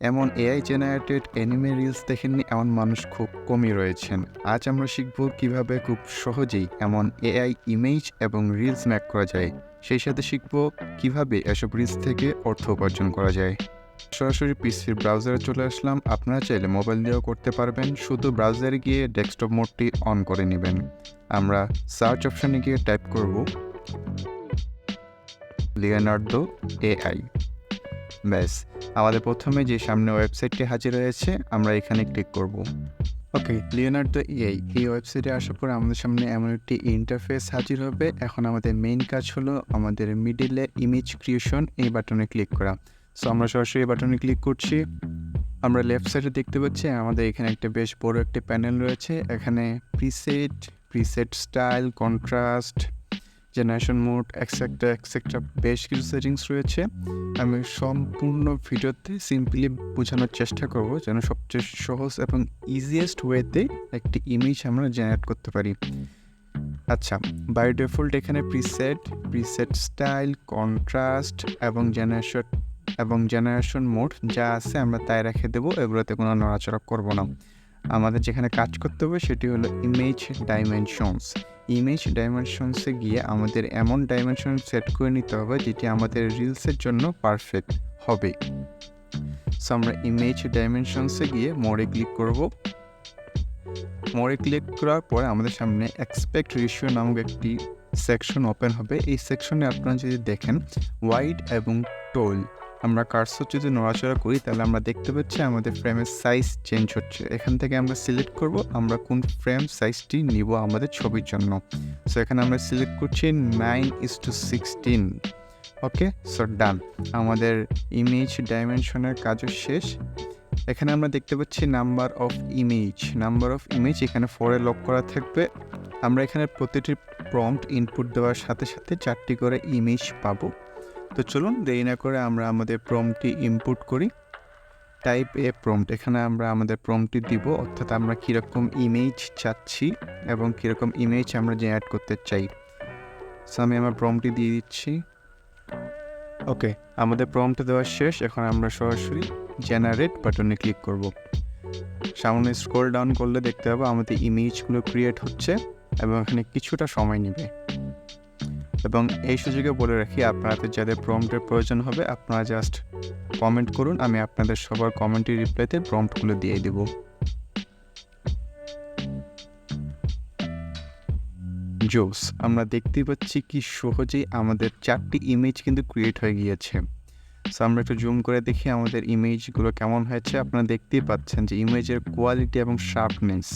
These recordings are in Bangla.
এমন এআই জেনারেটেড অ্যানিমে রিলস দেখেননি এমন মানুষ খুব কমই রয়েছেন। আজ আমরা শিখব কীভাবে খুব সহজেই এমন এআই ইমেজ এবং রিলস ম্যাক করা যায়। সেই সাথে শিখব কীভাবে এসব রিলস থেকে অর্থ উপার্জন করা যায়। সরাসরি পিসির ব্রাউজারে চলে আসলাম। আপনারা চাইলে মোবাইল দিয়েও করতে পারবেন। শুধু ব্রাউজারে গিয়ে ডেস্কটপ মোডটি অন করে নেবেন। আমরা সার্চ অপশানে গিয়ে টাইপ করব লিওনার্দো এআই ব্যাস আমাদের প্রথমে যে সামনে ওয়েবসাইটটি হাজির হয়েছে, আমরা এখানে ক্লিক করব। ওকে লিওনার্দো এআই এই ওয়েবসাইটে আসার পর আমাদের সামনে এমন একটি ইন্টারফেস হাজির হবে। এখন আমাদের মেইন কাজ হলো আমাদের মিডিলে ইমেজ ক্রিয়েশন এই বাটনে ক্লিক করা। সো আমরা সরাসরি এই বাটনে ক্লিক করছি। আমরা লেফট সাইডে দেখতে পাচ্ছি, আমাদের এখানে একটা বেশ বড় একটি প্যানেল রয়েছে। এখানে preset preset style contrast generation mode extra extra বেশ কিছু সেটিংস রয়েছে। আমি সম্পূর্ণ ভিডিওতে সিম্পলি বোঝানোর চেষ্টা করব যেন সবচেয়ে সহজ এবং ইজিয়েস্ট ওয়েতে একটি ইমেজ আমরা জেনারেট করতে পারি। আচ্ছা বাই ডিফল্ট এখানে প্রিসেট প্রিসেট স্টাইল কন্ট্রাস্ট এবং জেনারেশন এবং জেনারেশন মোড যা আছে আমরা তাই রেখে দেবো, এগুলোতে কোনো নড়াচড়া করব না। আমাদের যেখানে কাজ করতে হবে সেটি হলো ইমেজ ডাইমেনশনস ইমেজ ডাইমেনশনসে গিয়ে আমাদের এমন ডাইমেনশন সেট করে নিতে হবে যেটি আমাদের রিলসের জন্য পারফেক্ট হবে। সো আমরা ইমেজ ডাইমেনশনসে গিয়ে মোড়ে ক্লিক করব। মোড়ে ক্লিক করার পর আমাদের সামনে এক্সপেক্ট রেশিও নামক একটি সেকশন ওপেন হবে। এই সেকশনে আপনারা যদি দেখেন ওয়াইড এবং টোল আমরা কার্সর যদি নড়াচড়া করি, তাহলে আমরা দেখতে পাচ্ছি আমাদের ফ্রেমের সাইজ চেঞ্জ হচ্ছে। এখান থেকে আমরা সিলেক্ট করব, আমরা কোন ফ্রেম সাইজটি নিব আমাদের ছবির জন্য। সো এখানে আমরা সিলেক্ট করছি nine is to sixteen okay so done আমাদের ইমেজ ডাইমেনশনের কাজও শেষ। এখানে আমরা দেখতে পাচ্ছি number of image number of image এখানে ফোরে লক করা থাকবে। আমরা এখানে প্রতিটি প্রম্পট ইনপুট দেওয়ার সাথে সাথে চারটি করে ইমেজ পাবো। তো চলুন দেরি না করে আমরা আমাদের প্রমটি ইনপুট করি। টাইপ এ প্রম্পট এখানে আমরা আমাদের প্রমটি দিব, অর্থাৎ আমরা কীরকম ইমেজ চাচ্ছি এবং কীরকম ইমেজ আমরা জেনারেট করতে চাই। সো আমি আমার প্রমটি দিয়ে দিচ্ছি। ওকে আমাদের প্রমটা দেওয়া শেষ, এখন আমরা সরাসরি জেনারেট বাটনে ক্লিক করব। সামনে স্ক্রল ডাউন করলে দেখতে পাবো আমাদের ইমেজগুলো ক্রিয়েট হচ্ছে এবং এখানে কিছুটা সময় নেবে। এবং এই সুযোগে বলে রাখি, আপনাদের যাদের প্রম্পটের প্রয়োজন হবে, আপনারা জাস্ট কমেন্ট করুন, আমি আপনাদের সবার কমেন্টের রিপ্লাইতে প্রম্পটগুলো দিয়ে দেব। জোস আমরা দেখতেই পাচ্ছি কি সহজেই আমাদের চারটি ইমেজ কিন্তু ক্রিয়েট হয়ে গিয়েছে। সো আমরা একটু জুম করে দেখি আমাদের ইমেজগুলো কেমন হয়েছে। আপনারা দেখতেই পাচ্ছেন যে ইমেজের কোয়ালিটি এবং শার্পনেস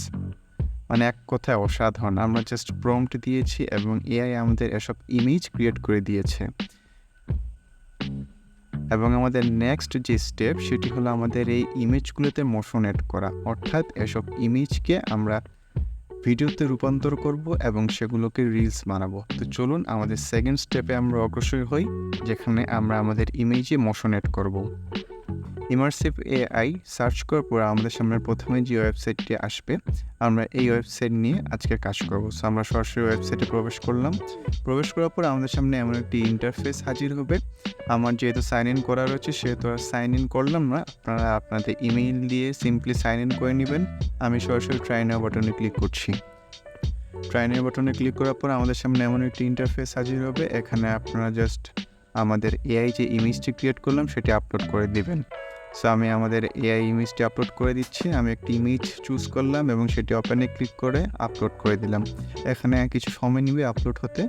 মানে এক কথায় অসাধারণ। আমরা জাস্ট প্রম্পট দিয়েছি এবং এআই আমাদের এসব ইমেজ ক্রিয়েট করে দিয়েছে। এবং আমাদের নেক্সট যে স্টেপ সেটি হলো আমাদের এই ইমেজগুলোতে মোশন অ্যাড করা। অর্থাৎ এসব ইমেজকে আমরা ভিডিওতে রূপান্তর করব এবং সেগুলোকে রিলস বানাবো। তো চলুন আমাদের সেকেন্ড স্টেপে আমরা অগ্রসর হই, যেখানে আমরা আমাদের ইমেজে মোশন অ্যাড করব। ইমার্সিভ এআই সার্চ করার পর আমাদের সামনে প্রথমে যে ওয়েবসাইটটি আসবে, আমরা এই ওয়েবসাইট নিয়ে আজকে কাজ করব। সো আমরা সরাসরি ওয়েবসাইটে প্রবেশ করলাম। প্রবেশ করার পর আমাদের সামনে এমন একটি ইন্টারফেস হাজির হবে। আমার যেহেতু সাইন ইন করা রয়েছে, সেহেতু আর সাইন ইন করলাম না। আপনারা আপনাদের ইমেইল দিয়ে সিম্পলি সাইন ইন করে নেবেন। আমি সরাসরি ট্রাইনার বাটনে ক্লিক করছি। ট্রাইনের বাটনে ক্লিক করার পর আমাদের সামনে এমন একটি ইন্টারফেস হাজির হবে। এখানে আপনারা জাস্ট আমাদের এআই যে ইমেজটি ক্রিয়েট করলাম, সেটি আপলোড করে দিবেন। সো আমি আমাদের এআই ইমেজটি আপলোড করে দিচ্ছি। আমি একটি ইমেজ চুজ করলাম এবং সেটি ওপেনে ক্লিক করে আপলোড করে দিলাম। এখানে কিছু সময় নিবে আপলোড হতে।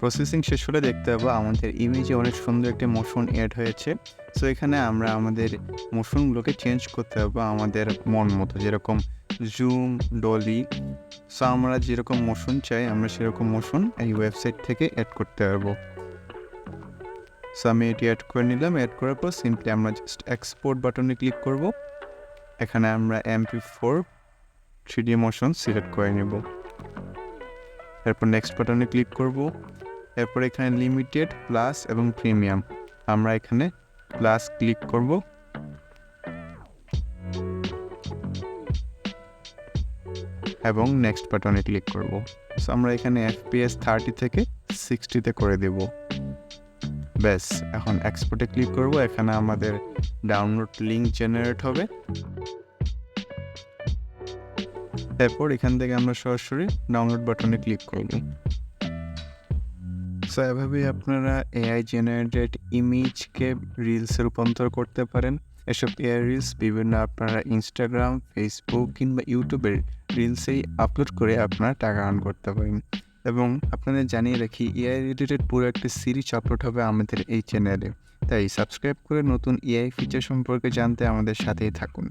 প্রসেসিং শেষ হলে দেখতে পাবো আমাদের ইমেজে অনেক সুন্দর একটি মোশন অ্যাড হয়েছে। সো এখানে আমরা আমাদের মোশনগুলোকে চেঞ্জ করতে পারব আমাদের মন মতো। যেরকম জুম ডলি সো আমরা যেরকম মোশন চাই, আমরা সেরকম মোশন এই ওয়েবসাইট থেকে অ্যাড করতে পারব। সো আমি এটি অ্যাড করে নিলাম। অ্যাড করার পর সিম্পলি আমরা জাস্ট এক্সপোর্ট বাটনে ক্লিক করব। এখানে আমরা MP four three D motion select করে নেব। এরপর নেক্সট বাটনে ক্লিক করব। এরপর এখানে লিমিটেড প্লাস এবং প্রিমিয়াম আমরা এখানে প্লাস ক্লিক করব। এবং নেক্সট বাটনে ক্লিক করব। সো আমরা এখানে এফপিএস থার্টি থেকে সিক্সটিতে করে দেব। ব্যাস, এখন এক্সপোর্টে ক্লিক করব, এখানে আমাদের ডাউনলোড লিঙ্ক জেনারেট হবে। এরপর এখান থেকে আমরা সরাসরি ডাউনলোড বাটনে ক্লিক করব। সো এভাবেই আপনারা এআই জেনারেটেড ইমেজকে রিলসে রূপান্তর করতে পারেন। এসব এআই রিলস বিভিন্ন আপনারা ইনস্টাগ্রাম ফেসবুক কিংবা ইউটিউবের রিলসেই আপলোড করে আপনারা টাকা আর্ন করতে পারেন। এবং আপনাদের জানিয়ে রাখি এআই রিলেটেড পুরো একটি সিরিজ আপলোড হবে আমাদের এই চ্যানেলে তাই সাবস্ক্রাইব করে নতুন এআই ফিচার সম্পর্কে জানতে আমাদের সাথেই থাকুন।